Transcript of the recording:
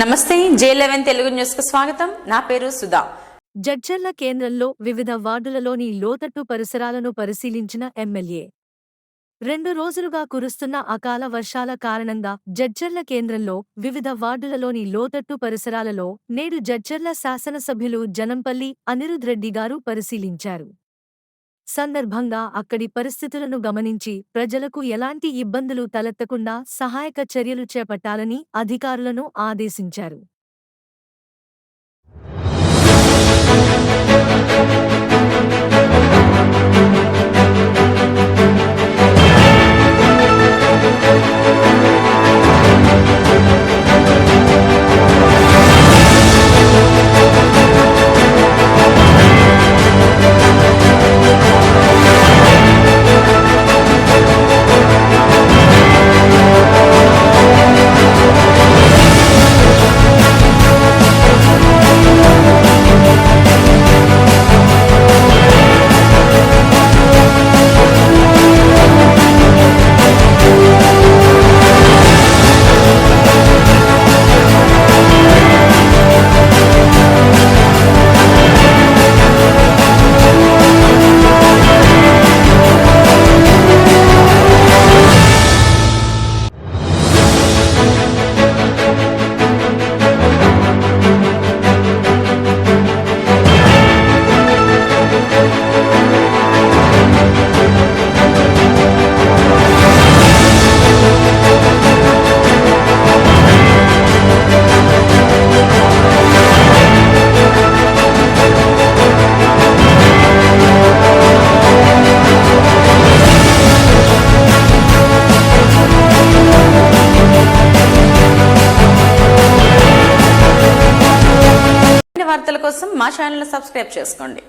నమస్తే జే లెవెన్ తెలుగు న్యూస్కు స్వాగతం. నా పేరు సుధా. జడ్చర్ల కేంద్రంలో వివిధ వార్డులలోని లోతట్టు పరిసరాలను పరిశీలించిన ఎమ్మెల్యే. రెండు రోజులుగా కురుస్తున్న అకాల వర్షాల కారణంగా జడ్చర్ల కేంద్రంలో వివిధ వార్డులలోని లోతట్టు పరిసరాలలో నేడు జడ్చర్ల శాసనసభ్యులు జనంపల్లి అనిరుద్ రెడ్డి గారు పరిశీలించారు. సందర్భంగా అక్కడి పరిస్థితులను గమనించి ప్రజలకు ఎలాంటి ఇబ్బందులు తలెత్తకుండా సహాయక చర్యలు చేపట్టాలని అధికారులను ఆదేశించారు. వార్తల కోసం మా ఛానల్ సబ్స్క్రైబ్ చేసుకోండి.